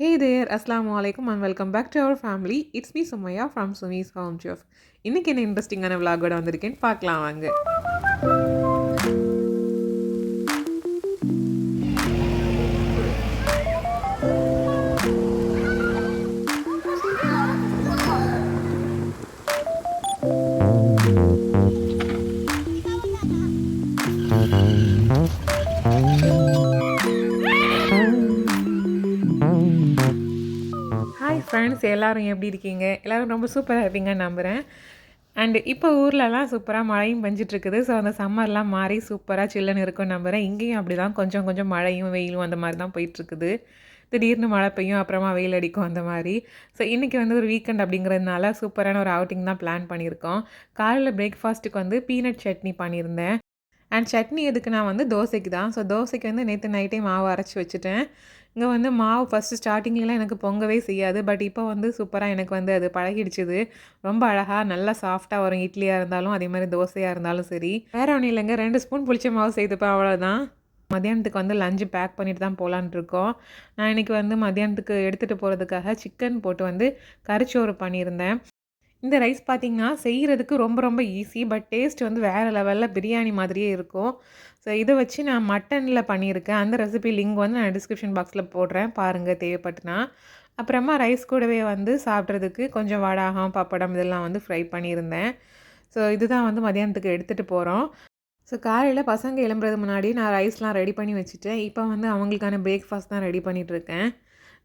ஹே there அஸ்லாம் வலைக்கம் and welcome back to our family it's me Sumaiya from Sumi's home ஜோஃப் இன்றைக்கி என்ன இன்ட்ரெஸ்டிங்கான விலாகோட வந்திருக்கேன்னு பார்க்கலாம் வாங்க ஃப்ரெண்ட்ஸ் எல்லாரும் எப்படி இருக்கீங்க? எல்லோரும் ரொம்ப சூப்பராக இருப்பீங்கன்னு நம்புகிறேன் அண்டு இப்போ ஊர்லலாம் சூப்பராக மழையும் பெஞ்சிட்டுருக்குது ஸோ அந்த சம்மர்லாம் மாறி சூப்பராக சில்லுன்னு இருக்கும்னு நம்புகிறேன் இங்கேயும் அப்படி தான் கொஞ்சம் கொஞ்சம் மழையும் வெயிலும் அந்த மாதிரி தான் போயிட்டுருக்குது திடீர்னு மழை பெய்யும் அப்புறமா வெயில் அடிக்கும் அந்த மாதிரி. ஸோ இன்றைக்கி வந்து ஒரு வீக்கெண்ட் அப்படிங்கிறதுனால சூப்பரான ஒரு அவுட்டிங் தான் பிளான் பண்ணியிருக்கோம். காலையில் பிரேக்ஃபாஸ்ட்டுக்கு வந்து பீனட் சட்னி பண்ணியிருந்தேன். அண்ட் சட்னி எதுக்கு நான் வந்து தோசைக்கு தான் ஸோ தோசைக்கு வந்து நேற்று நைட்டே மாவு அரைச்சி வச்சுட்டேன். இங்கே வந்து மாவு ஃபஸ்ட்டு ஸ்டார்டிங்லாம் எனக்கு பொங்கவே செய்யாது. பட் இப்போ வந்து சூப்பராக எனக்கு வந்து அது பழகிடுச்சுது. ரொம்ப அழகாக நல்லா சாஃப்டாக வரும் இட்லியாக இருந்தாலும் அதே மாதிரி தோசையாக இருந்தாலும் சரி. வேறு ஒன்றும் இல்லைங்க. ரெண்டு ஸ்பூன் புளிச்ச மாவு செய்துப்பேன் அவ்வளோதான் மதியானத்துக்கு வந்து லஞ்சு பேக் பண்ணிட்டு தான் போகலான்ட்டு இருக்கோம். நான் இன்றைக்கி வந்து மதியானத்துக்கு எடுத்துகிட்டு போகிறதுக்காக சிக்கன் போட்டு வந்து கறிச்சோறு பண்ணியிருந்தேன். இந்த ரைஸ் பார்த்திங்கன்னா செய்கிறதுக்கு ரொம்ப ரொம்ப ஈஸி பட் டேஸ்ட் வந்து வேறு லெவலில் பிரியாணி மாதிரியே இருக்கும். ஸோ இதை வச்சு நான் மட்டனில் பண்ணியிருக்கேன். அந்த ரெசிபி லிங்க் வந்து நான் டிஸ்கிரிப்ஷன் பாக்ஸில் போடுறேன். பாருங்கள் தேவைப்பட்டுனா. அப்புறமா ரைஸ் கூடவே வந்து சாப்பிட்றதுக்கு கொஞ்சம் வடாகம் பப்படம் இதெல்லாம் வந்து ஃப்ரை பண்ணியிருந்தேன். ஸோ இதுதான் வந்து மதியானத்துக்கு எடுத்துகிட்டு போகிறோம் ஸோ காலையில் பசங்க எழும்புறது முன்னாடி நான் ரைஸ்லாம் ரெடி பண்ணி வச்சுட்டேன். இப்போ வந்து அவங்களுக்கான பிரேக்ஃபாஸ்ட் தான் ரெடி பண்ணிகிட்ருக்கேன்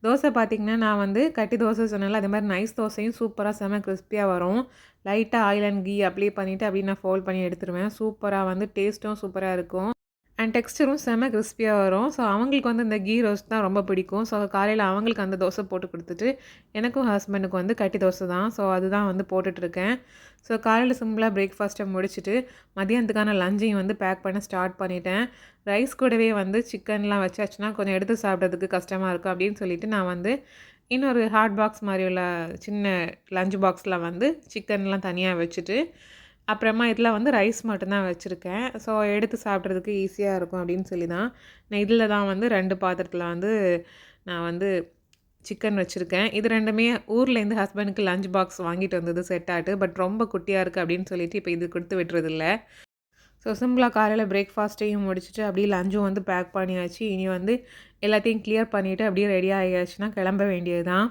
தோசை பார்த்திங்கன்னா நான் வந்து கட்டி தோசை சொன்னால அதே மாதிரி நைஸ் தோசையும் சூப்பராக செம கிறிஸ்பியாக வரும். லைட்டாக ஆயில் அண்ட் கீ அப்ளை பண்ணிவிட்டு அப்படியே நான் ஃபோல்ட் பண்ணி எடுத்துருவேன். சூப்பராக வந்து டேஸ்ட்டும் சூப்பராக இருக்கும். அண்ட் டெக்ஸ்டரும் செம கிறிஸ்பியாக வரும். ஸோ அவங்களுக்கு வந்து இந்த கீ ரோஸ்ட் தான் ரொம்ப பிடிக்கும். ஸோ காலையில் அவங்களுக்கு அந்த தோசை போட்டு கொடுத்துட்டு எனக்கும் ஹஸ்பண்டுக்கு வந்து கட்டி தோசை தான். ஸோ அதுதான் வந்து போட்டுட்ருக்கேன் ஸோ காலையில் சிம்பிளாக பிரேக்ஃபாஸ்ட்டை முடிச்சுட்டு மதியானத்துக்கான லஞ்சையும் வந்து பேக் பண்ண ஸ்டார்ட் பண்ணிட்டேன். ரைஸ் கூடவே வந்து சிக்கன்லாம் வச்சாச்சுன்னா கொஞ்சம் எடுத்து சாப்பிட்றதுக்கு கஷ்டமாக இருக்கும் அப்படின்னு சொல்லிட்டு நான் வந்து இன்னொரு ஹாட் பாக்ஸ் மாதிரி உள்ள சின்ன லஞ்ச் பாக்ஸில் வந்து சிக்கன்லாம் தனியாக வச்சுட்டு அப்புறமா இதில் வந்து ரைஸ் மட்டும்தான் வச்சுருக்கேன். ஸோ எடுத்து சாப்பிட்றதுக்கு ஈஸியாக இருக்கும் அப்படின்னு சொல்லி தான் நான் இதில் தான் வந்து ரெண்டு பாத்திரத்தில் வந்து நான் வந்து சிக்கன் வச்சுருக்கேன். இது ரெண்டுமே ஊர்லேருந்து ஹஸ்பண்டுக்கு லஞ்ச் பாக்ஸ் வாங்கிட்டு வந்தது செட் ஆகிட்டு பட் ரொம்ப குட்டியாக இருக்குது அப்படின்னு சொல்லிட்டு இப்போ இது கொடுத்து விட்டுறதில்ல. ஸோ சிம்பிளாக காலையில் பிரேக்ஃபாஸ்ட்டையும் முடிச்சுட்டு அப்படியே லஞ்சும் வந்து பேக் பண்ணியாச்சு. இனி வந்து எல்லாத்தையும் கிளியர் பண்ணிவிட்டு அப்படியே ரெடி ஆகியாச்சுன்னா கிளம்ப வேண்டியது தான்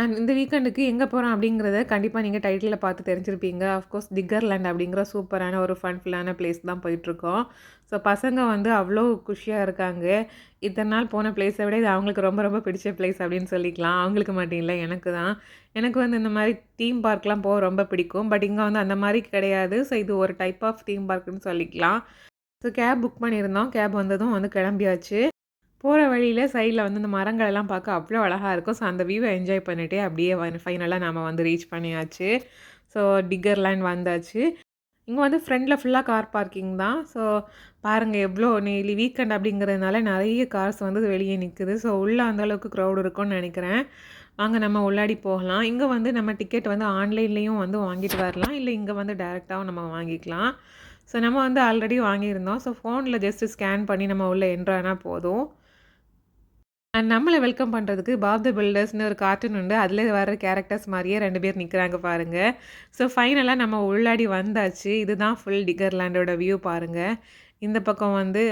அண்ட் இந்த வீக்கெண்டுக்கு எங்கே போகிறோம் அப்படிங்கிறத கண்டிப்பாக நீங்கள் டைட்டிலில் பார்த்து தெரிஞ்சிருப்பீங்க. அஃப்கோர்ஸ் திக்கர்லேண்ட் அப்படிங்கிற சூப்பரான ஒரு ஃபன்ஃபுல்லான பிளேஸ் தான் போயிட்டுருக்கோம். ஸோ பசங்க வந்து அவ்வளோ குஷியாக இருக்காங்க. இத்தனை நாள் போன பிளேஸை விட இது அவங்களுக்கு ரொம்ப ரொம்ப பிடிச்ச பிளேஸ் அப்படின்னு சொல்லிக்கலாம். அவங்களுக்கு மட்டும் இல்லை எனக்கு தான். எனக்கு வந்து இந்த மாதிரி தீம் பார்க்லாம் போக ரொம்ப பிடிக்கும். பட் இங்கே வந்து அந்த மாதிரி கிடையாது. ஸோ இது ஒரு டைப் ஆஃப் தீம் பார்க்குன்னு சொல்லிக்கலாம். ஸோ கேப் புக் பண்ணியிருந்தோம். கேப் வந்ததும் வந்து கிளம்பியாச்சு. போகிற வழியில் சைடில் வந்து இந்த மரங்களெல்லாம் பார்க்க அவ்வளோ அழகாக இருக்கும். ஸோ அந்த வியூவை என்ஜாய் பண்ணிகிட்டே அப்படியே ஃபைனலாக நம்ம வந்து ரீச் பண்ணியாச்சு. ஸோ டிக்கர் லைன் வந்தாச்சு. இங்கே வந்து ஃப்ரண்டில் ஃபுல்லாக கார் பார்க்கிங் தான். ஸோ பாருங்கள் எவ்வளோ நெய்லி வீக்கெண்ட் அப்படிங்கிறதுனால நிறைய கார்ஸ் வந்து வெளியே நிற்குது ஸோ உள்ளே அந்தளவுக்கு க்ரௌடு இருக்கும்னு நினைக்கிறேன். வாங்க நம்ம உள்ளாடி போகலாம். இங்கே வந்து நம்ம டிக்கெட் வந்து ஆன்லைன்லேயும் வந்து வாங்கிட்டு வரலாம். இல்லை இங்கே வந்து டேரெக்டாகவும் நம்ம வாங்கிக்கலாம். ஸோ நம்ம வந்து ஆல்ரெடி வாங்கியிருந்தோம். ஸோ ஃபோனில் ஜஸ்ட்டு ஸ்கேன் பண்ணி நம்ம உள்ளே என்ட்ரானா போதும். அண்ட் நம்மளை வெல்கம் பண்ணுறதுக்கு பாப் த பில்டர்ஸ்னு ஒரு கார்ட்டூன் உண்டு. அதில் வர கேரக்டர்ஸ் மாதிரியே ரெண்டு பேர் நிற்கிறாங்க பாருங்கள் ஸோ ஃபைனலாக நம்ம உள்ளாடி வந்தாச்சு. இதுதான் ஃபுல் டிகர்லேண்டோட வியூ பாருங்கள் இந்த பக்கம் வந்து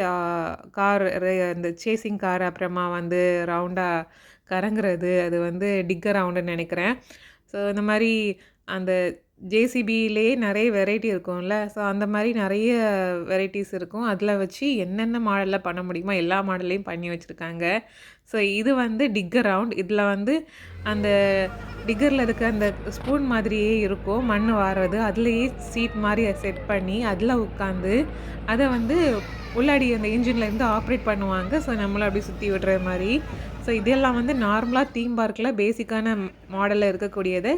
கார் இந்த சேசிங் கார் அப்புறமா வந்து ரவுண்டாக கறங்குறது அது வந்து டிக்கர் ரவுண்டுன்னு நினைக்கிறேன். ஸோ இந்த மாதிரி அந்த ஜேசிபியிலேயே நிறைய வெரைட்டி இருக்கும்ல. ஸோ அந்த மாதிரி நிறைய வெரைட்டிஸ் இருக்கும். அதில் வச்சு என்னென்ன மாடலில் பண்ண முடியுமோ எல்லா மாடல்லையும் பண்ணி வச்சுருக்காங்க. ஸோ இது வந்து டிக்கர் ரவுண்ட் இதில் வந்து அந்த டிக்கரில் இருக்க அந்த ஸ்பூன் மாதிரியே இருக்கும். மண் வாடுறது அதுலேயே சீட் மாதிரி செட் பண்ணி அதில் உட்காந்து அதை வந்து உள்ளாடி அந்த இன்ஜின்லேருந்து ஆப்ரேட் பண்ணுவாங்க. ஸோ நம்மளும் அப்படி சுற்றி விடுற மாதிரி. ஸோ இதெல்லாம் வந்து நார்மலாக தீம் பார்க்கில் பேசிக்கான மாடலில் இருக்கக்கூடியதை.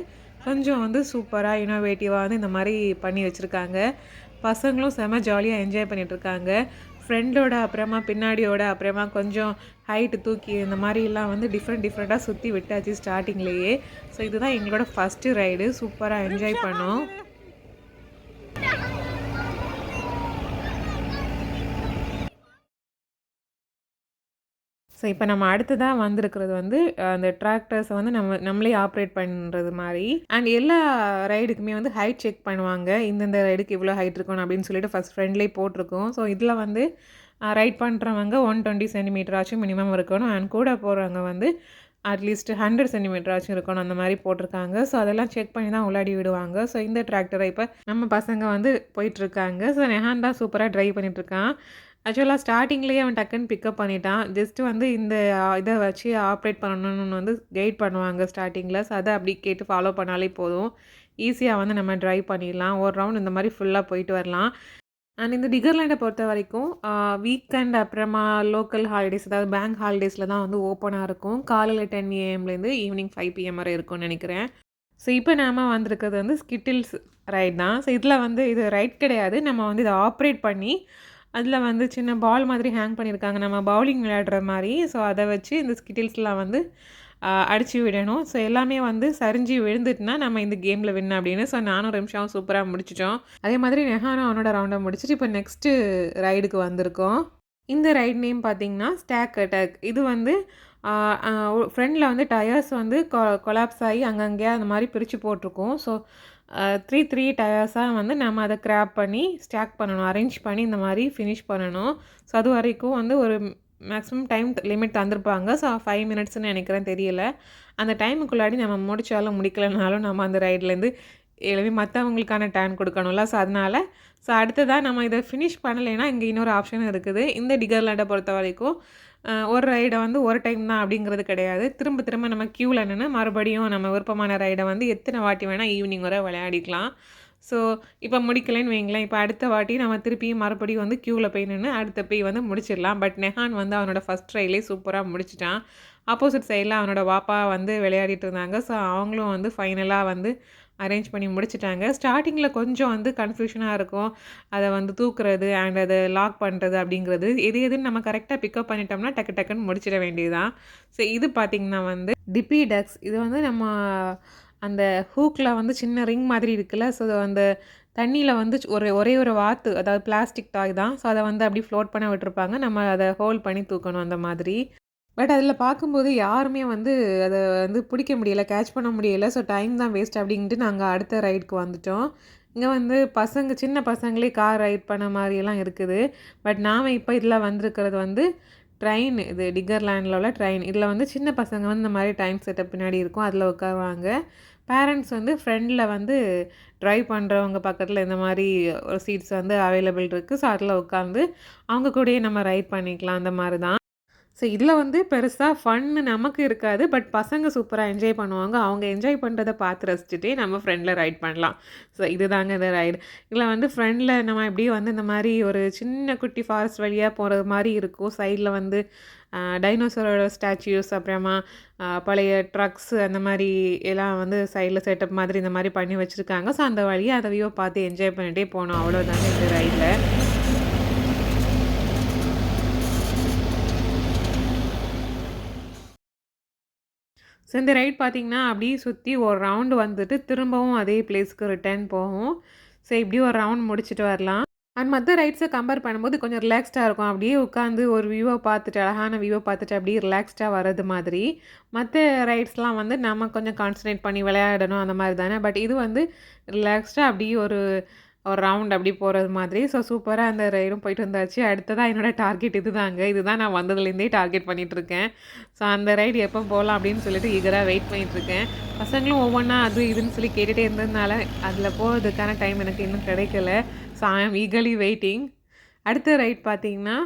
கொஞ்சம் வந்து சூப்பராக இனோவேட்டிவாக வந்து இந்த மாதிரி பண்ணி வச்சுருக்காங்க. பசங்களும் செம ஜாலியாக என்ஜாய் பண்ணிகிட்ருக்காங்க ஃப்ரெண்டோட அப்புறமா பின்னாடியோட அப்புறமா கொஞ்சம் ஹைட்டு தூக்கி இந்த மாதிரிலாம் வந்து டிஃப்ரெண்ட் டிஃப்ரெண்ட்டாக சுற்றி விட்டாச்சு ஸ்டார்டிங்லேயே ஸோ இதுதான் எங்களோட ஃபஸ்ட்டு ரைடு சூப்பராக என்ஜாய் பண்ணோம். ஸோ இப்போ நம்ம அடுத்ததாக வந்திருக்கிறது வந்து அந்த டிராக்டர்ஸை வந்து நம்ம நம்மளே ஆப்ரேட் பண்ணுறது மாதிரி. அண்ட் எல்லா ரைடுக்குமே வந்து ஹைட் செக் பண்ணுவாங்க. இந்தந்த ரைடுக்கு இவ்வளோ ஹைட் இருக்கணும் அப்படின்னு சொல்லிட்டு ஃபஸ்ட் ஃப்ரெண்ட்லேயே போட்டிருக்கோம். ஸோ இதில் வந்து ரைட் பண்ணுறவங்க ஒன் டுவெண்ட்டி சென்டிமீட்டராச்சும் மினிமம் இருக்கணும். அண்ட் கூட போகிறவங்க வந்து அட்லீஸ்ட் ஹண்ட்ரட் சென்டிமீட்டராச்சும் இருக்கணும் அந்த மாதிரி போட்டிருக்காங்க. ஸோ அதெல்லாம் செக் பண்ணி தான் உள்ளாடி விடுவாங்க. ஸோ இந்த டிராக்டரை இப்போ நம்ம பசங்க வந்து போயிட்டுருக்காங்க. ஸோ நெஹான் தான் சூப்பராக ட்ரைவ் பண்ணிகிட்ருக்கான் ஆக்சுவலாக ஸ்டார்டிங்லேயே அவன் டக்குன்னு பிக்கப் பண்ணிட்டான். ஜஸ்ட் வந்து இந்த இதை வச்சு ஆப்ரேட் பண்ணணும்னு வந்து கைட் பண்ணுவாங்க ஸ்டார்டிங்கில் ஸோ அதை அப்படி கேட்டு ஃபாலோ பண்ணாலே போதும். ஈஸியாக வந்து நம்ம ட்ரைவ் பண்ணிடலாம். ஒரு ரவுண்ட் இந்த மாதிரி ஃபுல்லாக போயிட்டு வரலாம். அண்ட் இந்த டிகர்லேண்டை பொறுத்த வரைக்கும் வீக்கெண்ட் அப்புறமா லோக்கல் ஹாலிடேஸ் அதாவது பேங்க் ஹாலிடேஸில் தான் வந்து ஓப்பனாக இருக்கும். காலையில் டென் ஏஎம்லேருந்து ஈவினிங் ஃபைவ் பிஎம் வரை இருக்கும்னு நினைக்கிறேன். ஸோ இப்போ நாம் வந்திருக்கிறது வந்து ஸ்கிட்டில்ஸ் ரைட் தான். ஸோ இதில் வந்து இது ரைட் கிடையாது. நம்ம வந்து இதை ஆப்ரேட் பண்ணி அதில் வந்து சின்ன பால் மாதிரி ஹேங் பண்ணியிருக்காங்க. நம்ம பவுலிங் விளையாடுற மாதிரி. ஸோ அதை வச்சு இந்த ஸ்கிட்டில்ஸ்லாம் வந்து அடித்து விடணும். ஸோ எல்லாமே வந்து சரிஞ்சு விழுந்துட்டுனா நம்ம இந்த கேமில் வின் அப்படின்னு. ஸோ நானும் நிமிஷம் சூப்பராக முடிச்சிட்டோம். அதே மாதிரி நெஹானும் அவனோட ரவுண்டை முடிச்சுட்டு இப்போ நெக்ஸ்ட்டு ரைடுக்கு வந்திருக்கோம். இந்த ரைட் நேம் பார்த்தீங்கன்னா ஸ்டாக் அட்டாக் இது வந்து ஃப்ரண்டில் வந்து டயர்ஸ் வந்து கொ கொலாப்ஸ் ஆகி அங்கங்கே அந்த மாதிரி பிரித்து போட்டிருக்கோம். ஸோ த்ரீ த்ரீ டயர்ஸாக வந்து நம்ம அதை கிராப் பண்ணி ஸ்டாக் பண்ணணும் அரேஞ்ச் பண்ணி இந்த மாதிரி ஃபினிஷ் பண்ணணும். ஸோ அது வரைக்கும் வந்து ஒரு மேக்ஸிமம் டைம் லிமிட் தந்திருப்பாங்க. ஸோ ஃபைவ் மினிட்ஸ்னு நினைக்கிறேன் தெரியல. அந்த டைமுக்குள்ளாடி நம்ம முடித்தாலும் முடிக்கலனாலும் நம்ம அந்த ரைட்லேருந்து எழுதி மற்றவங்களுக்கான டேன் கொடுக்கணும்ல. ஸோ அதனால் ஸோ அடுத்ததாக நம்ம இதை ஃபினிஷ் பண்ணலைன்னா இங்கே இன்னொரு ஆப்ஷன் இருக்குது. இந்த டிகர்லாண்டை பொறுத்த வரைக்கும் ஒரு ரைடை வந்து ஒரு டைம் தான் அப்படிங்கிறது கிடையாது. திரும்ப திரும்ப நம்ம க்யூவில் நின்று மறுபடியும் நம்ம விருப்பமான ரைடை வந்து எத்தனை வாட்டி வேணால் ஈவினிங் வரை விளையாடிக்கலாம். ஸோ இப்போ முடிக்கலைன்னு வைங்களேன். இப்போ அடுத்த வாட்டி நம்ம திருப்பியும் மறுபடியும் வந்து க்யூவில் போய் நின்று அடுத்த போய் வந்து முடிச்சிடலாம். பட் நெஹான் வந்து அவனோட ஃபஸ்ட் ட்ரைலே சூப்பராக முடிச்சிட்டான். ஆப்போசிட் சைடில் அவனோட வாப்பா வந்து விளையாடிட்டு இருந்தாங்க. ஸோ அவங்களும் வந்து ஃபைனலாக வந்து அரேஞ்ச் பண்ணி முடிச்சிட்டாங்க. ஸ்டார்டிங்கில் கொஞ்சம் வந்து கன்ஃபியூஷனாக இருக்கும். அதை வந்து தூக்குறது அண்ட் அதை லாக் பண்ணுறது அப்படிங்கிறது. எது எதுன்னு நம்ம கரெக்டாக பிக்கப் பண்ணிட்டோம்னா டக்கு டக்குன்னு முடிச்சிட வேண்டியதுதான். ஸோ இது பார்த்திங்கன்னா வந்து டிபி டக்ஸ் இது வந்து நம்ம அந்த ஹூக்கில் வந்து சின்ன ரிங் மாதிரி இருக்குல்ல. ஸோ அந்த தண்ணியில் வந்து ஒரு ஒரே ஒரு வாத்து அதாவது பிளாஸ்டிக் டாய் தான். ஸோ அதை வந்து அப்படி ஃப்ளோட் பண்ண விட்டுருப்பாங்க. நம்ம அதை ஹோல்ட் பண்ணி தூக்கணும் அந்த மாதிரி. பட் அதில் பார்க்கும்போது யாருமே வந்து அதை வந்து பிடிக்க முடியல கேட்ச் பண்ண முடியல. ஸோ டைம் தான் வேஸ்ட் அப்படின்ட்டு நாங்கள் அடுத்த ரைடுக்கு வந்துட்டோம். இங்கே வந்து பசங்க சின்ன பசங்களே கார் ரைட் பண்ண மாதிரியெல்லாம் இருக்குது. பட் நாம் இப்போ இதில் வந்திருக்கிறது வந்து ட்ரெயின் இது டிகர்லேண்டில் உள்ள ட்ரெயின் இதில் வந்து சின்ன பசங்க வந்து இந்த மாதிரி டைம் செட்டப் பின்னாடி இருக்கும். அதில் உட்காருவாங்க. பேரண்ட்ஸ் வந்து ஃப்ரெண்டில் வந்து ட்ரைவ் பண்ணுறவங்க பக்கத்தில் இந்த மாதிரி ஒரு சீட்ஸ் வந்து அவைலபிள் இருக்குது ஸோ அதில் உட்காந்து அவங்க கூடயே நம்ம ரைட் பண்ணிக்கலாம். அந்த மாதிரி தான் ஸோ இதில் வந்து பெருசாக ஃபன்னு நமக்கு இருக்காது பட் பசங்க சூப்பராக என்ஜாய் பண்ணுவாங்க. அவங்க என்ஜாய் பண்ணுறத பார்த்து ரசிச்சுட்டே நம்ம ஃப்ரெண்டில் ரைட் பண்ணலாம். ஸோ இதுதாங்க இந்த ரைடு இதில் வந்து ஃப்ரெண்டில் நம்ம எப்படியும் வந்து இந்த மாதிரி ஒரு சின்ன குட்டி ஃபாரஸ்ட் வழியாக போகிறது மாதிரி இருக்கும். சைடில் வந்து டைனோசரோட ஸ்டாச்சுஸ் அப்புறமா பழைய ட்ரக்ஸ் அந்த மாதிரி எல்லாம் வந்து சைடில் செட்டப் மாதிரி இந்த மாதிரி பண்ணி வச்சுருக்காங்க. ஸோ அந்த வழியாக அதை வியூ பார்த்து என்ஜாய் பண்ணிகிட்டே போனோம் அவ்வளோதாங்க இந்த ரைடில் ஸோ இந்த ரைட் பார்த்திங்கன்னா அப்படியே சுற்றி ஒரு ரவுண்டு வந்துட்டு திரும்பவும் அதே பிளேஸ்க்கு ரிட்டர்ன் போகும். ஸோ இப்படி ஒரு ரவுண்ட் முடிச்சுட்டு வரலாம். அண்ட் மற்ற ரைட்ஸை கம்பேர் பண்ணும்போது கொஞ்சம் ரிலாக்ஸ்டாக இருக்கும். அப்படியே உட்காந்து ஒரு வியூவை பார்த்துட்டு அழகான வியூவை பார்த்துட்டு அப்படியே ரிலாக்ஸ்டாக வர்றது மாதிரி. மற்ற ரைட்ஸ்லாம் வந்து நம்ம கொஞ்சம் கான்சன்ட்ரேட் பண்ணி விளையாடணும் அந்த மாதிரி தானே. பட் இது வந்து ரிலாக்ஸ்டாக அப்படியே ஒரு ஒரு ரவுண்ட் அப்படி போகிறது மாதிரி. ஸோ சூப்பராக அந்த ரைடும் போயிட்டு வந்தாச்சு. அடுத்ததாக என்னோடய டார்கெட் இதுதாங்க. இதுதான் நான் வந்ததுலேருந்தே டார்கெட் பண்ணிகிட்ருக்கேன் ஸோ அந்த ரைடு எப்போ போகலாம் அப்படின்னு சொல்லிட்டு ஈகராக வெயிட் பண்ணிகிட்ருக்கேன் பசங்களும் ஒவ்வொன்றா அது இதுன்னு சொல்லி கேட்டுகிட்டே இருந்ததுனால அதில் போகிறதுக்கான டைம் எனக்கு இன்னும் கிடைக்கல. So I am eagerly waiting அடுத்த ரைட் பார்த்தீங்கன்னா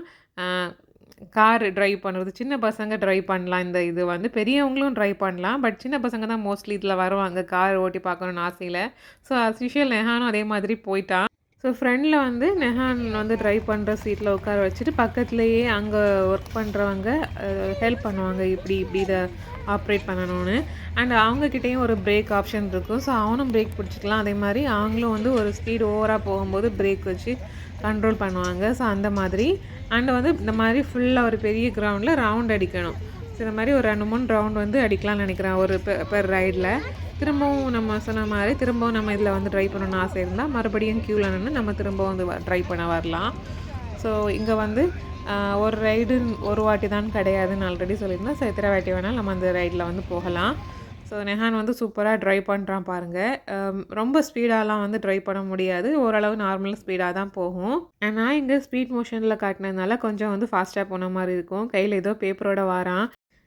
கார் ட்ரைவ் பண்ணுறது சின்ன பசங்க ட்ரைவ் பண்ணலாம் இந்த இது வந்து பெரியவங்களும் ட்ரைவ் பண்ணலாம் பட் சின்ன பசங்க தான் மோஸ்ட்லி இதில் வருவாங்க கார் ஓட்டி பார்க்கணுன்னு ஆசையில். ஸோ அஸ் யூஷுவல் நெஹானும் அதே மாதிரி போயிட்டான். ஸோ ஃப்ரெண்டில் வந்து நெஹான் வந்து ட்ரைவ் பண்ணுற சீட்டில் உட்கார வச்சுட்டு பக்கத்துலேயே அங்கே ஒர்க் பண்ணுறவங்க ஹெல்ப் பண்ணுவாங்க இப்படி இப்படி இதை ஆப்ரேட் பண்ணணும்னு. அண்ட் அவங்கக்கிட்டேயும் ஒரு பிரேக் ஆப்ஷன் இருக்கும். ஸோ அவனும் பிரேக் பிடிச்சிக்கலாம். அதே மாதிரி அவங்களும் வந்து ஒரு ஸ்பீடு ஓவராக போகும்போது பிரேக் வச்சு கண்ட்ரோல் பண்ணுவாங்க. ஸோ அந்த மாதிரி. அண்ட் வந்து இந்த மாதிரி ஃபுல்லாக ஒரு பெரிய கிரவுண்டில் ரவுண்ட் அடிக்கணும். ஸோ இந்த மாதிரி ஒரு ரெண்டு மூணு ரவுண்ட் வந்து அடிக்கலாம்னு நினைக்கிறேன் ஒரு பெர் ரைடில் திரும்பவும் நம்ம சொன்ன மாதிரி திரும்பவும் நம்ம இதில் வந்து ட்ரை பண்ணணும்னு ஆசை இருந்தால் மறுபடியும் க்யூவில் நின்று நம்ம திரும்பவும் வந்து ட்ரை பண்ண வரலாம். ஸோ இங்கே வந்து ஒரு ரைடு ஒரு வாட்டி தான் கிடையாதுன்னு ஆல்ரெடி சொல்லியிருந்தேன். ஸோ எத்தனை வாட்டி வேணாலும் நம்ம அந்த ரைடில் வந்து போகலாம். ஸோ நெஹான் வந்து சூப்பராக ட்ரைவ் பண்ணுறான் பாருங்கள் um, ரொம்ப ஸ்பீடாலாம் வந்து ட்ரைவ் பண்ண முடியாது. ஓரளவு நார்மல் ஸ்பீடாக தான் போகும். நான் இங்கே ஸ்பீட் மோஷனில் காட்டினதுனால கொஞ்சம் வந்து ஃபாஸ்ட்டாக போன மாதிரி இருக்கும். கையில் ஏதோ பேப்பரோட வாரான்.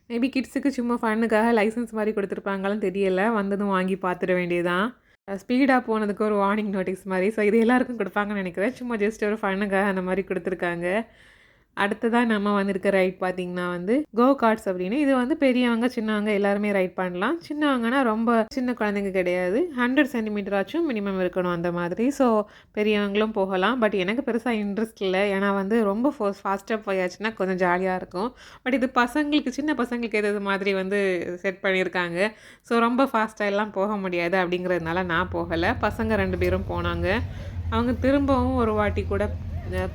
மேபி கிட்ஸுக்கு சும்மா ஃபன்னுக்காக லைசன்ஸ் மாதிரி கொடுத்துருப்பாங்களான்னு தெரியல. வந்ததும் வாங்கி பார்த்துட வேண்டியதான் ஸ்பீடாக uh, போனதுக்கு ஒரு வார்னிங் நோட்டீஸ் மாதிரி. ஸோ இது எல்லாருக்கும் கொடுப்பாங்கன்னு நினைக்கிறேன். சும்மா ஜஸ்ட் ஒரு ஃபன்னுக்காக அந்த மாதிரி கொடுத்துருக்காங்க. அடுத்ததாக நம்ம வந்திருக்க ரைட் பார்த்தீங்கன்னா வந்து கோ கார்ட்ஸ் அப்படின்னு. இது வந்து பெரியவங்க சின்னவங்க எல்லாருமே ரைட் பண்ணலாம். சின்னவங்கன்னா ரொம்ப சின்ன குழந்தைங்க கிடையாது. ஹண்ட்ரட் சென்டிமீட்டராச்சும் மினிமம் இருக்கணும் அந்த மாதிரி. ஸோ பெரியவங்களும் போகலாம். பட் எனக்கு பெருசாக இன்ட்ரெஸ்ட் இல்லை. ஏன்னா வந்து ரொம்ப ஃபோர்ஸ் ஃபாஸ்ட்டாக போயாச்சுன்னா கொஞ்சம் ஜாலியாக இருக்கும். பட் இது பசங்களுக்கு சின்ன பசங்களுக்கு எது மாதிரி வந்து செட் பண்ணியிருக்காங்க ஸோ ரொம்ப ஃபாஸ்ட்டாக எல்லாம் போக முடியாது அப்படிங்கிறதுனால நான் போகலை. பசங்க ரெண்டு பேரும் போனாங்க. அவங்க திரும்பவும் ஒரு வாட்டி கூட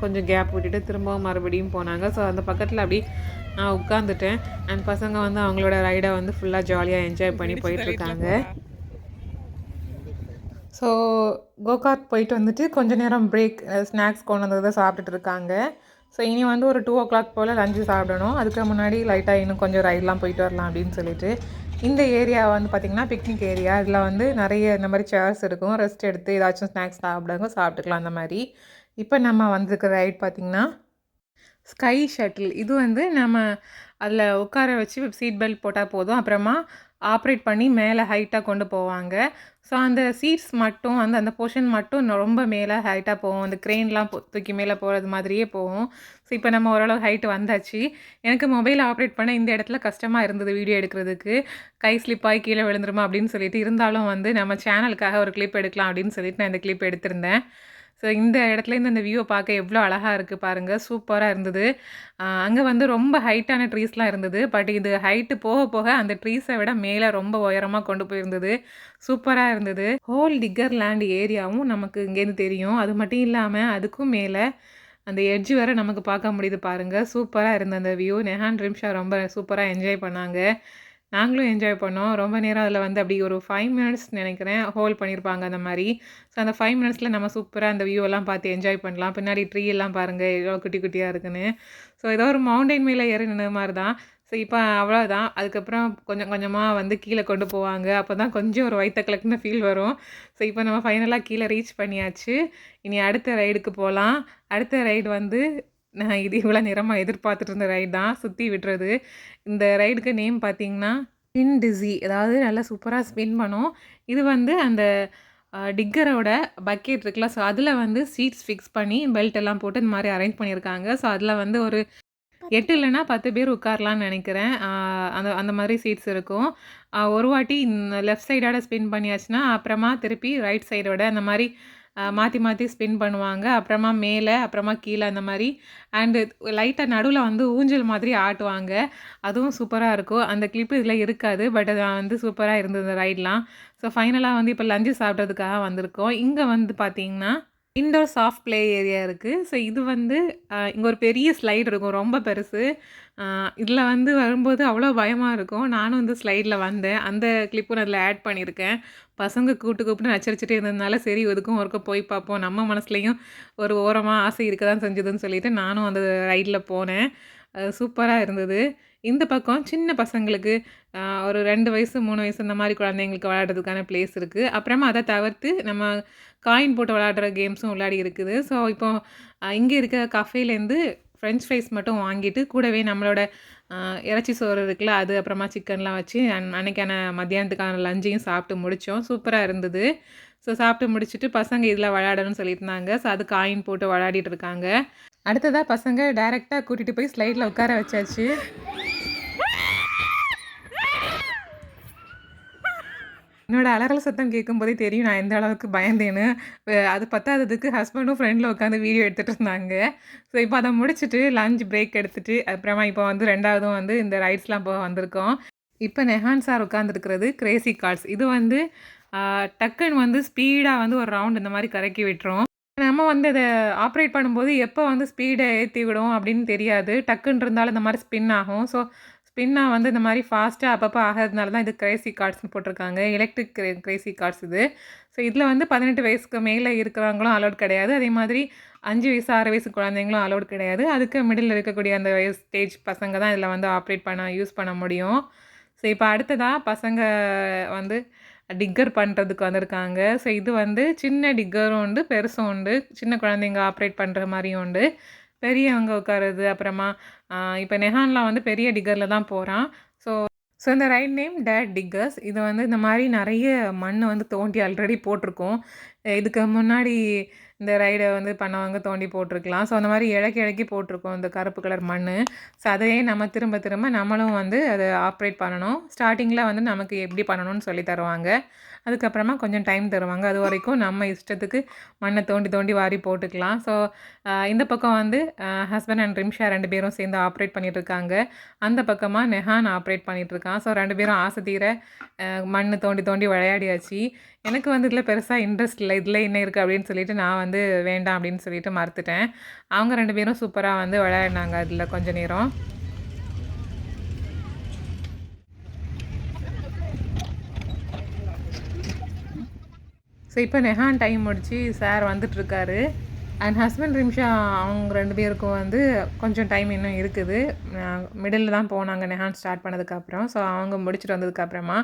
கொஞ்சம் கேப் விட்டுட்டு திரும்பவும் மறுபடியும் போனாங்க. ஸோ அந்த பக்கத்தில் அப்படி நான் உட்காந்துட்டேன் அண்ட் பசங்க வந்து அவங்களோட ரைடை வந்து ஃபுல்லாக ஜாலியாக என்ஜாய் பண்ணி போயிட்டுருக்காங்க ஸோ கோகார்ட் போயிட்டு வந்துட்டு கொஞ்ச நேரம் பிரேக் ஸ்நாக்ஸ் கொண்டு வந்ததை சாப்பிட்டுட்டு இருக்காங்க. ஸோ இனி வந்து ஒரு டூ ஓ கிளாக் போல் லஞ்சு சாப்பிடணும். அதுக்கு முன்னாடி லைட்டாக இன்னும் கொஞ்சம் ரைடெலாம் போயிட்டு வரலாம் அப்படின்னு சொல்லிட்டு. இந்த ஏரியா வந்து பார்த்திங்கன்னா பிக்னிக் ஏரியா இதில் வந்து நிறைய இந்த மாதிரி சேர்ஸ் இருக்கும். ரெஸ்ட் எடுத்து ஏதாச்சும் ஸ்நாக்ஸ் சாப்பிடுங்க சாப்பிட்டுக்கலாம் அந்த மாதிரி. இப்போ நம்ம வந்திருக்க ரைட் பார்த்திங்கன்னா ஸ்கை ஷட்டில் இது வந்து நம்ம அதில் உட்கார வச்சு சீட் பெல்ட் போட்டால் போதும். அப்புறமா ஆப்ரேட் பண்ணி மேலே ஹைட்டாக கொண்டு போவாங்க. ஸோ அந்த சீட்ஸ் மட்டும் அந்த அந்த போர்ஷன் மட்டும் ரொம்ப மேலே ஹைட்டாக போகும். அந்த க்ரெயின்லாம் தூக்கி மேலே போகிறது மாதிரியே போகும். ஸோ இப்போ நம்ம ஓரளவு ஹைட் வந்தாச்சு. எனக்கு மொபைல் ஆப்ரேட் பண்ண இந்த இடத்துல கஷ்டமாக இருந்தது வீடியோ எடுக்கிறதுக்கு. கை ஸ்லிப்பாகி கீழே விழுந்துருமா அப்படின்னு சொல்லிட்டு இருந்தாலும் வந்து நம்ம சேனலுக்காக ஒரு கிளிப் எடுக்கலாம் அப்படின்னு சொல்லிட்டு நான் இந்த கிளிப் எடுத்திருந்தேன். ஸோ இந்த இடத்துல இருந்து இந்த வியூவை பார்க்க எவ்வளோ அழகாக இருக்குது பாருங்கள் சூப்பராக இருந்தது. அங்கே வந்து ரொம்ப ஹைட்டான ட்ரீஸ்லாம் இருந்தது. பட் இது ஹைட்டு போக போக அந்த ட்ரீஸை விட மேலே ரொம்ப உயரமாக கொண்டு போயிருந்தது. சூப்பராக இருந்தது. ஹோல் டிக்கர் லேண்ட் ஏரியாவும் நமக்கு இங்கேருந்து தெரியும். அது மட்டும் இல்லாமல் அதுக்கும் மேலே அந்த எட்ஜ் வேறு நமக்கு பார்க்க முடியுது பாருங்கள் சூப்பராக இருந்த அந்த வியூ நெஹான் ரிம்ஷா ரொம்ப சூப்பராக என்ஜாய் பண்ணாங்க. நாங்களும் என்ஜாய் பண்ணோம். ரொம்ப நேரம் அதில் வந்து அப்படி ஒரு ஃபைவ் மினிட்ஸ் நினைக்கிறேன். ஹோல்ட் பண்ணியிருப்பாங்க அந்த மாதிரி. ஸோ அந்த ஃபைவ் மினிட்ஸில் நம்ம சூப்பராக அந்த வியூ எல்லாம் பார்த்து என்ஜாய் பண்ணலாம். பின்னாடி ட்ரீ எல்லாம் பாருங்கள் எவ்வளோ குட்டி குட்டியாக இருக்குன்னு. ஸோ ஏதோ ஒரு மவுண்டைன் மேலே ஏறி நின்ன மாதிரி தான். ஸோ இப்போ அவ்வளோதான் அதுக்கப்புறம் கொஞ்சம் கொஞ்சமாக வந்து கீழே கொண்டு போவாங்க. அப்போ தான் கொஞ்சம் ஒரு வயிற்ற கிழக்குன்னு ஃபீல் வரும். ஸோ இப்போ நம்ம ஃபைனலாக கீழே ரீச் பண்ணியாச்சு. இனி அடுத்த ரைடுக்கு போகலாம் அடுத்த ரைடு வந்து நான் இது இவ்வளோ நேரமாக எதிர்பார்த்துட்டு இருந்த ரைடு தான் சுற்றி விடுறது. இந்த ரைடுக்கு நேம் பார்த்தீங்கன்னா ஸ்பின் டிஸி அதாவது நல்லா சூப்பராக ஸ்பின் பண்ணும். இது வந்து அந்த டிக்கரோட பக்கெட் இருக்குல்ல ஸோ அதில் வந்து சீட்ஸ் ஃபிக்ஸ் பண்ணி பெல்ட் எல்லாம் போட்டு இந்த மாதிரி அரேஞ்ச் பண்ணியிருக்காங்க. ஸோ அதில் வந்து ஒரு எட்டு இல்லைன்னா பத்து பேர் உட்காரலான்னு நினைக்கிறேன். அந்த அந்த மாதிரி சீட்ஸ் இருக்கும். ஒரு வாட்டி லெஃப்ட் சைடோட ஸ்பின் பண்ணியாச்சுன்னா அப்புறமா திருப்பி ரைட் சைடோட அந்த மாதிரி மாற்றி மாற்றி ஸ்பின் பண்ணுவாங்க. அப்புறமா மேலே அப்புறமா கீழே அந்த மாதிரி. அண்டு லைட்டாக நடுவில் வந்து ஊஞ்சல் மாதிரி ஆட்டுவாங்க. அதுவும் சூப்பராக இருக்கும். அந்த கிளிப்பு இதில் இருக்காது பட் அது வந்து சூப்பராக இருந்தது ரைட்லாம் ஸோ ஃபைனலாக வந்து இப்போ லஞ்சு சாப்பிட்றதுக்காக வந்திருக்கோம். இங்கே வந்து பார்த்தீங்கன்னா இண்டோர் சாஃப்ட் ப்ளே ஏரியா இருக்குது ஸோ இது வந்து இங்கே ஒரு பெரிய ஸ்லைடு இருக்கும். ரொம்ப பெருசு. இதில் வந்து வரும்போது அவ்வளோ பயமாக இருக்கும். நானும் வந்து ஸ்லைடில் வந்தேன். அந்த கிளிப்பும் நான் அதில் ஆட் பண்ணியிருக்கேன் பசங்க கூட்டு கூப்பிட்டு நச்சரிச்சுட்டே இருந்ததுனால சரி ஒதுக்கும் ஒருக்க போய் பார்ப்போம் நம்ம மனசுலையும் ஒரு ஓரமாக ஆசை இருக்க தான் செஞ்சதுன்னு சொல்லிட்டு நானும் அந்த ரைடில் போனேன். சூப்பராக இருந்தது. இந்த பக்கம் சின்ன பசங்களுக்கு ஒரு ரெண்டு வயசு மூணு வயசு இந்த மாதிரி குழந்தைங்களுக்கு விளையாடுறதுக்கான பிளேஸ் இருக்குது அப்புறமா அதை தவிர்த்து நம்ம காயின் போட்டு விளையாடுற கேம்ஸும் விளையாடி இருக்குது. ஸோ இப்போ இங்கே இருக்க கஃபேலேருந்து ஃப்ரெஞ்ச் ஃப்ரைஸ் மட்டும் வாங்கிட்டு கூடவே நம்மளோட இறைச்சி சோறு இருக்குல்ல அது அப்புறமா சிக்கன்லாம் வச்சு அன்னைக்கான மத்தியானத்துக்கான லஞ்சையும் சாப்பிட்டு முடித்தோம் சூப்பராக இருந்தது. ஸோ சாப்பிட்டு முடிச்சுட்டு பசங்க இதில் விளையாடணும்னு சொல்லியிருந்தாங்க. ஸோ அது காயின் போட்டு விளையாடிட்டு இருக்காங்க. அடுத்ததாக பசங்க டைரெக்டாக கூட்டிகிட்டு போய் ஸ்லைடில் உட்கார வச்சாச்சு. என்னோட அலறல் சத்தம் கேட்கும்போதே தெரியும் நான் எந்த அளவுக்கு பயந்தேன்னு. அது பத்தாததுக்கு ஹஸ்பண்டும் ஃப்ரெண்டில் உட்காந்து வீடியோ எடுத்துகிட்டு இருந்தாங்க. ஸோ இப்போ அதை முடிச்சுட்டு லஞ்ச் பிரேக் எடுத்துட்டு அப்புறமா இப்போ வந்து ரெண்டாவதும் வந்து இந்த ரைட்ஸ்லாம் போக வந்திருக்கோம். இப்போ நெஹான் சார் உட்காந்துருக்கிறது கிரேசி கார்ட்ஸ் இது வந்து டக்குன்னு வந்து ஸ்பீடாக வந்து ஒரு ரவுண்ட் இந்த மாதிரி கறக்கி விட்டுரும். நம்ம வந்து அதை ஆப்ரேட் பண்ணும்போது எப்போ வந்து ஸ்பீடை ஏற்றி விடும் அப்படின்னு தெரியாது. டக்குன்னு இருந்தாலும் இந்த மாதிரி ஸ்பின் ஆகும். ஸோ ஸ்பின்னாக வந்து இந்த மாதிரி ஃபாஸ்ட்டாக அப்பப்போ ஆகிறதுனால தான் இது கிரேசி கார்ட்ஸ்னு போட்டிருக்காங்க. எலக்ட்ரிக் கிரே கிரேசி கார்ட்ஸ் இது. ஸோ இதில் வந்து பதினெட்டு வயசுக்கு மேலே இருக்கிறவங்களும் அலோட் கிடையாது. அதே மாதிரி அஞ்சு வயசு ஆறு வயசு குழந்தைங்களும் அலோட் கிடையாது. அதுக்கு மிடில் இருக்கக்கூடிய அந்த வயசு ஸ்டேஜ் பசங்க தான் இதில் வந்து ஆப்ரேட் பண்ண யூஸ் பண்ண முடியும். ஸோ இப்போ அடுத்ததாக பசங்க வந்து டிக்கர் பண்ணுறதுக்கு வந்திருக்காங்க. ஸோ இது வந்து சின்ன டிக்கரும் உண்டு பெருசும் உண்டு. சின்ன குழந்தைங்க ஆப்ரேட் பண்ணுற மாதிரியும் உண்டு. பெரியவங்க உட்காருது அப்புறமா இப்போ நெஹான்லாம் வந்து பெரிய டிகரில் தான் போகிறான் ஸோ ஸோ இந்த ரைட் நேம் டேட் டிக்கர்ஸ் இது வந்து இந்த மாதிரி நிறைய மண் வந்து தோண்டி ஆல்ரெடி போட்டிருக்கோம். இதுக்கு முன்னாடி இந்த ரைடை வந்து பண்ணவங்க தோண்டி போட்டிருக்கலாம். ஸோ அந்த மாதிரி இழக்கி இழக்கி போட்டிருக்கோம் இந்த கருப்பு கலர் மண் ஸோ அதையே நம்ம திரும்ப திரும்ப நம்மளும் வந்து அதை ஆப்ரேட் பண்ணணும். ஸ்டார்டிங்கில் வந்து நமக்கு எப்படி பண்ணணும்னு சொல்லி தருவாங்க. அதுக்கப்புறமா கொஞ்சம் டைம் தருவாங்க. அது வரைக்கும் நம்ம இஷ்டத்துக்கு மண்ணை தோண்டி தோண்டி வாரி போட்டுக்கலாம். ஸோ இந்த பக்கம் வந்து ஹஸ்பண்ட் அண்ட் ரிம்ஷா ரெண்டு பேரும் சேர்ந்து ஆப்ரேட் பண்ணிகிட்டு இருக்காங்க. அந்த பக்கமாக நெஹான் ஆப்ரேட் பண்ணிகிட்ருக்கான் ஸோ ரெண்டு பேரும் ஆசை தீர மண் தோண்டி தோண்டி விளையாடியாச்சு. எனக்கு வந்து இதில் பெருசாக இன்ட்ரெஸ்ட் இல்லை. இதில் என்ன இருக்குது அப்படின்னு சொல்லிட்டு நான் வந்து வேண்டாம் அப்படின்னு சொல்லிட்டு மறுத்துட்டேன். அவங்க ரெண்டு பேரும் சூப்பராக வந்து விளையாடினாங்க. அதில் கொஞ்ச நேரம். ஸோ இப்போ நெஹான் டைம் முடிச்சு சார் வந்துட்டுருக்காரு. அண்ட் ஹஸ்பண்ட் ரிம்ஷா அவங்க ரெண்டு பேருக்கும் வந்து கொஞ்சம் டைம் இன்னும் இருக்குது. மிடில் தான் போனாங்க நெஹான் ஸ்டார்ட் பண்ணதுக்கப்புறம் ஸோ அவங்க முடிச்சுட்டு வந்ததுக்கப்புறமா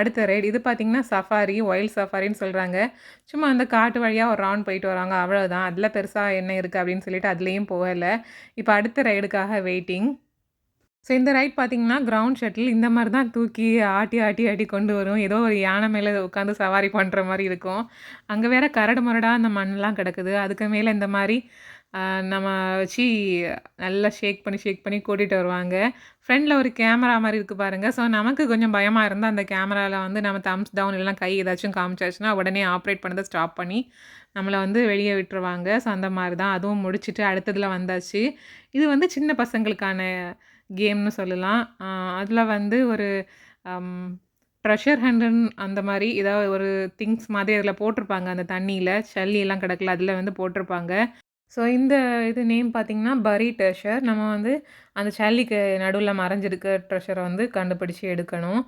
அடுத்த ரைடு இது பார்த்திங்கன்னா சஃபாரி ஒயில்ட் சஃபாரின்னு சொல்கிறாங்க சும்மா அந்த காட்டு வழியாக ஒரு ரவுண்ட் போயிட்டு வராங்க. அவ்வளோதான் அதில் பெருசாக என்ன இருக்குது அப்படின்னு சொல்லிட்டு அதுலேயும் போகலை. இப்போ அடுத்த ரைடுக்காக வெயிட்டிங் ஸோ இந்த ரைட் பார்த்திங்கன்னா கிரவுண்ட் ஷட்டில் இந்த மாதிரி தான் தூக்கி ஆட்டி ஆட்டி ஆட்டி கொண்டு வரும். ஏதோ ஒரு யானை மேலே உட்காந்து சவாரி பண்ணுற மாதிரி இருக்கும். அங்கே வேற கரடு முரடாக அந்த மண்ணெலாம் கிடக்குது. அதுக்கு மேலே இந்த மாதிரி நம்ம வச்சு நல்லா ஷேக் பண்ணி ஷேக் பண்ணி கூட்டிகிட்டு வருவாங்க. ஃப்ரெண்டில் ஒரு கேமரா மாதிரி இருக்குது பாருங்கள் ஸோ நமக்கு கொஞ்சம் பயமாக இருந்தால் அந்த கேமராவில் வந்து நம்ம தம்ஸ் டவுன் இல்லைனா கை ஏதாச்சும் காமிச்சாச்சுன்னா உடனே ஆப்ரேட் பண்ணதை ஸ்டாப் பண்ணி நம்மளை வந்து வெளியே விட்டுருவாங்க. ஸோ அந்த மாதிரி தான் அதுவும் முடிச்சுட்டு அடுத்ததில் வந்தாச்சு. இது வந்து சின்ன பசங்களுக்கான கேம்னு சொல்லலாம். அதில் வந்து ஒரு ப்ரெஷர் ஹேண்டன் அந்த மாதிரி ஏதாவது ஒரு திங்ஸ் மாதிரி அதில் போட்டிருப்பாங்க. அந்த தண்ணியில் சல்லியெல்லாம் கிடக்கல அதில் வந்து போட்டிருப்பாங்க. ஸோ இந்த இது நேம் பார்த்திங்கன்னா பரி ட்ரெஷர் நம்ம வந்து அந்த சல்லிக்கு நடுவில் மறைஞ்சிருக்க ட்ரெஷரை வந்து கண்டுபிடிச்சி எடுக்கணும்.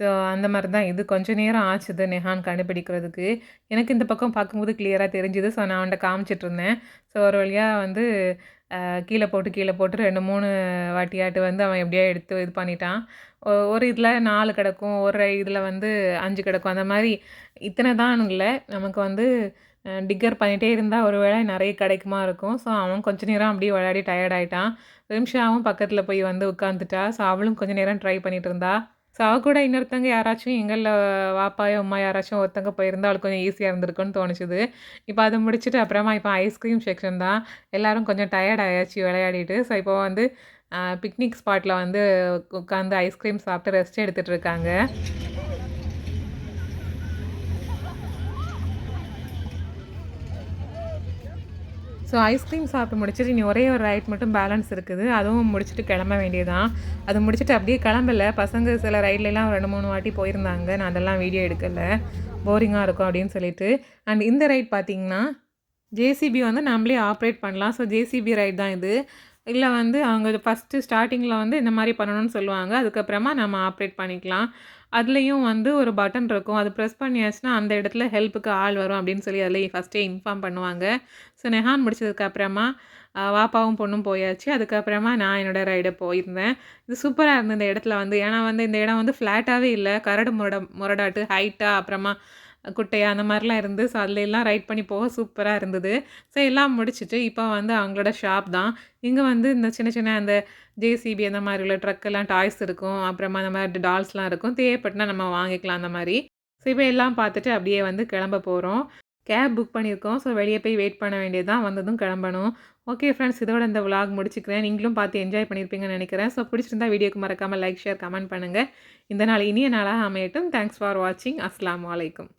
ஸோ அந்த மாதிரி தான் இது கொஞ்சம் நேரம் ஆச்சுது நெஹான் கண்டுபிடிக்கிறதுக்கு. எனக்கு இந்த பக்கம் பார்க்கும்போது கிளியராக தெரிஞ்சுது. ஸோ நான் அவன்கிட்ட காமிச்சிட்ருந்தேன் ஸோ ஒரு வழியாக வந்து கீழே போட்டு கீழே போட்டு ரெண்டு மூணு வாட்டியாட்டு வந்து அவன் எப்படியோ எடுத்து இது பண்ணிட்டான். ஒரு இதில் நாலு கிடக்கும் ஒரு இதில் வந்து அஞ்சு கிடக்கும். அந்த மாதிரி இத்தனை தான் இல்லை. நமக்கு வந்து டிக்கர் பண்ணிகிட்டே இருந்தால் ஒரு வேளை நிறைய கிடைக்குமா இருக்கும். ஸோ அவன் கொஞ்ச நேரம் அப்படியே விளையாடி டயர்ட் ஆகிட்டான் ரிம்ஷாவும் பக்கத்தில் போய் வந்து உட்காந்துட்டா ஸோ அவளும் கொஞ்சம் நேரம் ட்ரை பண்ணிகிட்டு இருந்தா. ஸோ கூட இன்னொருத்தங்க யாராச்சும் எங்களில் வாப்பாயோ அம்மா யாராச்சும் ஒருத்தங்க போயிருந்தால் அவளுக்கு கொஞ்சம் ஈஸியாக இருந்திருக்குன்னு தோணுச்சுது. இப்போ அதை முடிச்சுட்டு அப்புறமா இப்போ ஐஸ்கிரீம் செக்ஷன் தான். எல்லோரும் கொஞ்சம் டயர்ட் ஆயாச்சு விளையாடிட்டு. ஸோ இப்போ வந்து பிக்னிக் ஸ்பாட்டில் வந்து உட்காந்து ஐஸ்கிரீம் சாப்பிட்டு ரெஸ்ட் எடுத்துகிட்டு இருக்காங்க. ஸோ ஐஸ்கிரீம் சாப்பிட்டு முடிச்சுட்டு இனி ஒரே ஒரு ரைட் மட்டும் பேலன்ஸ் இருக்குது. அதுவும் முடிச்சுட்டு கிளம்ப வேண்டியதான் அது முடிச்சுட்டு அப்படியே கிளம்பல. பசங்க சில ரைட்லலாம் ரெண்டு மூணு வாட்டி போயிருந்தாங்க. நான் அதெல்லாம் வீடியோ எடுக்கலை. போரிங்காக இருக்கும் அப்படின்னு சொல்லிட்டு. அண்ட் இந்த ரைட் பார்த்திங்கன்னா ஜேசிபி வந்து நம்மளே ஆப்ரேட் பண்ணலாம். ஸோ ஜேசிபி ரைட் தான் இது. இல்லை வந்து அவங்க ஃபஸ்ட்டு ஸ்டார்டிங்கில் வந்து இந்த மாதிரி பண்ணணும்னு சொல்லுவாங்க. அதுக்கப்புறமா நம்ம ஆப்ரேட் பண்ணிக்கலாம். அதுலேயும் வந்து ஒரு பட்டன் இருக்கும். அது ப்ரெஸ் பண்ணியாச்சுன்னா அந்த இடத்துல ஹெல்ப்புக்கு ஆள் வரும் அப்படின்னு சொல்லி அதில் ஃபஸ்ட்டே இன்ஃபார்ம் பண்ணுவாங்க. ஸோ நெஹான் முடிச்சதுக்கப்புறமா வாப்பாவும் பொண்ணும் போயாச்சு. அதுக்கப்புறமா நான் என்னோடய ரைடை போயிருந்தேன். இது சூப்பராக இருந்தது இந்த இடத்துல வந்து. ஏன்னா வந்து இந்த இடம் வந்து ஃப்ளாட்டாகவே இல்லை. கரடு முரட முரடாட்டு ஹைட்டாக அப்புறமா குட்டையா அந்த மாதிரிலாம் இருந்து ஸோ அதில் எல்லாம் ரைட் பண்ணி போக சூப்பராக இருந்தது. ஸோ எல்லாம் முடிச்சுட்டு இப்போ வந்து அவங்களோட ஷாப் தான். இங்கே வந்து இந்த சின்ன சின்ன அந்த ஜேசிபி அந்த மாதிரி உள்ள ட்ரக்கெல்லாம் டாய்ஸ் இருக்கும். அப்புறமா அந்த மாதிரி டால்ஸ்லாம் இருக்கும். தேவைப்பட்டுனா நம்ம வாங்கிக்கலாம் அந்த மாதிரி. ஸோ இப்போ எல்லாம் பார்த்துட்டு அப்படியே வந்து கிளம்ப போகிறோம் கேப் புக் பண்ணியிருக்கோம். ஸோ வெளியே போய் வெயிட் பண்ண வேண்டியது தான் வந்ததும் கிளம்பணும். Okay friends. இதோட இந்த விலாக் முடிச்சுக்கிறேன். நீங்களும் பார்த்து என்ஜாய் பண்ணியிருப்பீங்கன்னு நினைக்கிறேன். ஸோ பிடிச்சிருந்தா வீடியோக்கு மறக்காமல் லைக் ஷேர் கமெண்ட் பண்ணுங்கள் இந்த நாள் இனிய நாளாக அமையட்டும். தேங்க்ஸ் ஃபார் வாட்சிங் அஸ்லாம் வலைக்கம்